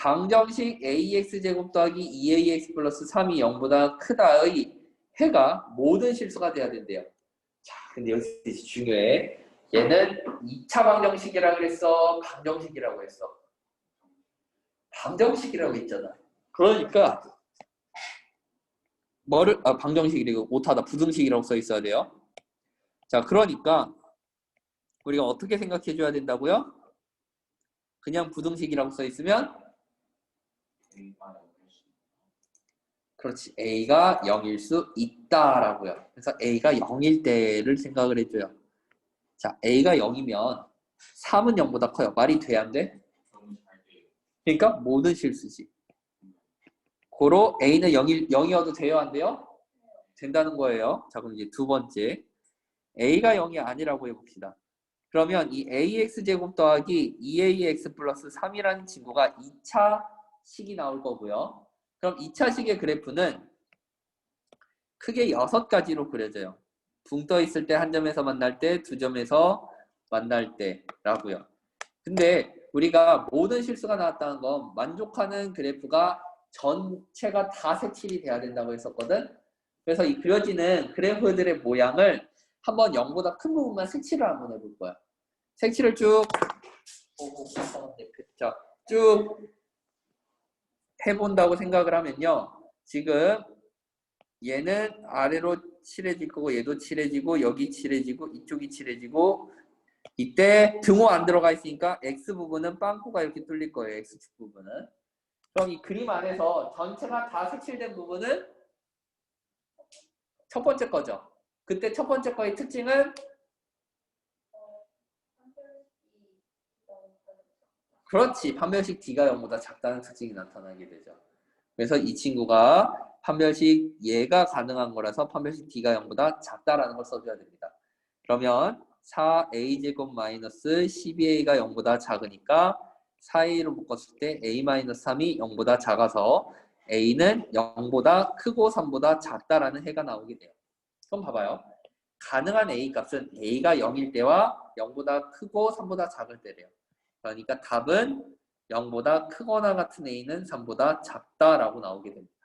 방정식 ax제곱 더하기 2ax 플러스 3이 0보다 크다의 해가 모든 실수가 돼야 된대요. 자, 근데 여기서 중요해. 얘는 2차 방정식이라고 그랬어? 방정식이라고 했어? 방정식이라고 했잖아. 그러니까 뭐를 아 방정식이고 오타다 부등식이라고 써 있어야 돼요. 자, 그러니까 우리가 어떻게 생각해 줘야 된다고요? 그냥 부등식이라고 써 있으면 그렇지. A가 0일 수 있다라고요. 그래서 A가 0일 때를 생각을 해줘요. 자, A가 0이면 3은 0보다 커요. 말이 돼, 안 돼? 그러니까 모든 실수지. 고로 A는 0일, 0이어도 돼요, 안 돼요? 된다는 거예요. 자, 그럼 이제 두 번째. A가 0이 아니라고 해봅시다. 그러면 이 ax 제곱 더하기 2ax 플러스 3이라는 친구가 2차 식이 나올 거고요. 그럼 2차 식의 그래프는 크게 여섯 가지로 그려져요. 붕 떠 있을 때 한 점에서 만날 때, 두 점에서 만날 때라고요. 근데 우리가 모든 실수가 나왔다는 건 만족하는 그래프가 전체가 다 색칠이 돼야 된다고 했었거든. 그래서 이 그려지는 그래프들의 모양을 한번 0보다 큰 부분만 색칠을 한번 해볼 거야. 색칠을 쭉, 자, 쭉 해본다고 생각을 하면요. 지금 얘는 아래로 칠해질 거고 얘도 칠해지고 여기 칠해지고 이쪽이 칠해지고 이때 등호 안 들어가 있으니까 X 부분은 빵꾸가 이렇게 뚫릴 거예요. X축 부분은. 그럼 이 그림 안에서 전체가 다 색칠된 부분은 첫 번째 거죠. 그때 첫 번째 거의 특징은 그렇지 판별식 D가 0보다 작다는 특징이 나타나게 되죠. 그래서 이 친구가 판별식 얘가 가능한 거라서 판별식 D가 0보다 작다라는 걸 써줘야 됩니다. 그러면 4a제곱 마이너스 12a가 0보다 작으니까 4a로 묶었을 때 a 마이너스 3이 0보다 작아서 a는 0보다 크고 3보다 작다라는 해가 나오게 돼요. 그럼 봐봐요. 가능한 a 값은 a가 0일 때와 0보다 크고 3보다 작을 때래요. 그러니까 답은 0보다 크거나 같은 a는 3보다 작다라고 나오게 됩니다.